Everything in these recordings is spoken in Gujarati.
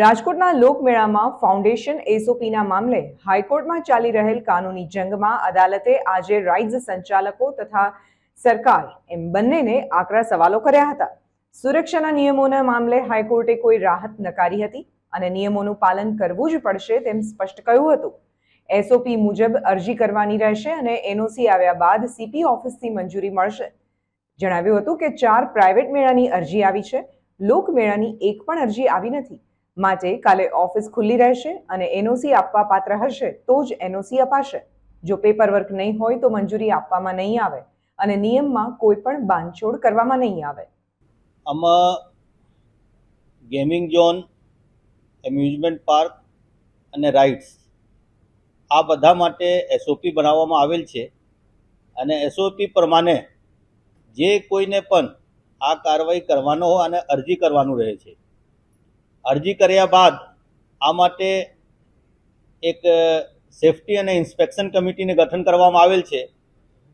રાજકોટના લોકમેળામાં ફાઉન્ડેશન એસઓપીના મામલે હાઈકોર્ટમાં ચાલી રહેલ કાનૂની જંગમાં અદાલતે આજે રાઇડ્સ સંચાલકો તથા સરકાર એમ બંનેને આકરા સવાલો કર્યા હતા. સુરક્ષાના નિયમોના મામલે હાઈકોર્ટે કોઈ રાહત નકારી હતી અને નિયમોનું પાલન કરવું જ પડશે તેમ સ્પષ્ટ કહ્યું હતું. એસઓપી મુજબ અરજી કરવાની રહેશે અને એનઓસી આવ્યા બાદ સીપી ઓફિસથી મંજૂરી મળશે. જણાવ્યું હતું કે ચાર પ્રાઇવેટ મેળાની અરજી આવી છે. લોકમેળાની એક પણ અરજી આવી નથી. માટે કાલે ઓફિસ ખુલ્લી રહેશે અને એનઓસી આપવા પાત્ર હશે, તો જ એનઓસી અપાશે. જો પેપરવર્ક નહીં હોય તો મંજૂરી આપવામાં નહીં આવે અને નિયમમાં કોઈ પણ બાંધછોડ કરવામાં નહીં આવે. આમાં ગેમિંગ ઝોન એમ્યુઝમેન્ટ પાર્ક અને રાઇડ્સ આ બધા માટે એસઓપી બનાવવામાં આવેલ છે અને એસઓપી પ્રમાણે જે કોઈને પણ આ કાર્યવાહી કરવાનો અને અરજી કરવાનું રહે છે. અરજી કર્યા બાદ આ માટે એક સેફટી અને ઇન્સ્પેક્શન કમિટીને ગઠન કરવામાં આવેલ છે.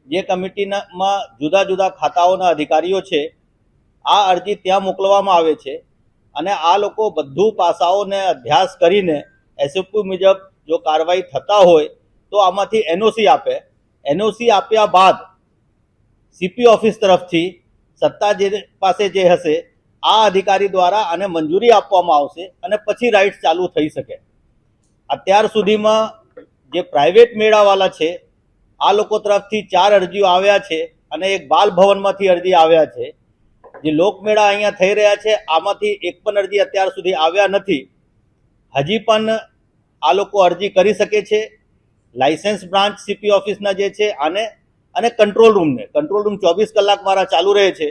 જે કમિટીમાં જુદા જુદા ખાતાઓના અધિકારીઓ છે. આ અરજી ત્યાં મોકલવામાં આવે છે અને આ લોકો બધું પાસાઓને અભ્યાસ કરીને એસઓપી મુજબ જો કાર્યવાહી થતા હોય તો આમાંથી એનઓસી આપે. એનઓસી આપ્યા બાદ સીપી ઓફિસ તરફથી સત્તા જે પાસે જે હશે આ અધિકારી દ્વારા આને મંજૂરી આપવામાં આવશે અને પછી રાઇટ્સ ચાલુ થઈ શકે. અત્યાર સુધીમાં જે પ્રાઇવેટ મેળાવાળા છે, આ લોકો તરફથી ચાર અરજીઓ આવ્યા છે અને એક બાલ ભવનમાંથી અરજી આવ્યા છે. જે લોકમેળા અહીંયા થઈ રહ્યા છે, આમાંથી એક પણ અરજી અત્યાર સુધી આવ્યા નથી. હજી પણ આ લોકો અરજી કરી શકે છે. લાયસન્સ બ્રાન્ચ સીપી ઓફિસના જે છે, આને અને કંટ્રોલ રૂમને, કંટ્રોલ રૂમ ચોવીસ કલાક મારા ચાલુ રહે છે.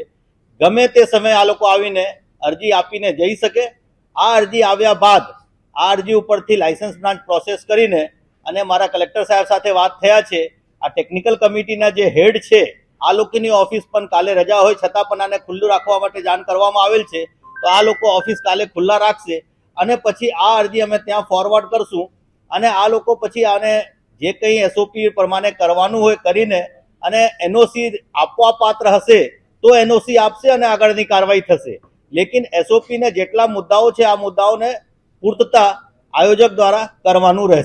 ગમે તે સમયે આ લોકો આવીને અરજી આપીને જઈ શકે. આ અરજી આવ્યા બાદ આ અરજી ઉપરથી લાયસન્સ બ્રાન્ચ પ્રોસેસ કરીને અને મારા કલેક્ટર સાહેબ સાથે વાત થયા છે. આ ટેકનિકલ કમિટીના જે હેડ છે, આ લોકોની ઓફિસ પણ કાલે રજા હોય, છતાં પણ આને ખુલ્લું રાખવા માટે જાણ કરવામાં આવેલ છે. તો આ લોકો ઓફિસ કાલે ખુલ્લા રાખશે અને પછી આ અરજી અમે ત્યાં ફોરવર્ડ કરશું અને આ લોકો પછી આને જે કંઈ એસઓપી પ્રમાણે કરવાનું હોય કરીને અને એનઓસી આપવા પાત્ર હશે તો એનઓસી આપશે અને આગળની કાર્યવાહી થશે. લેકિન એસઓપી ને જેટલા મુદ્દાઓ છે, આ મુદ્દાઓને પૂર્તતા આયોજક દ્વારા કરવાનું રહેશે.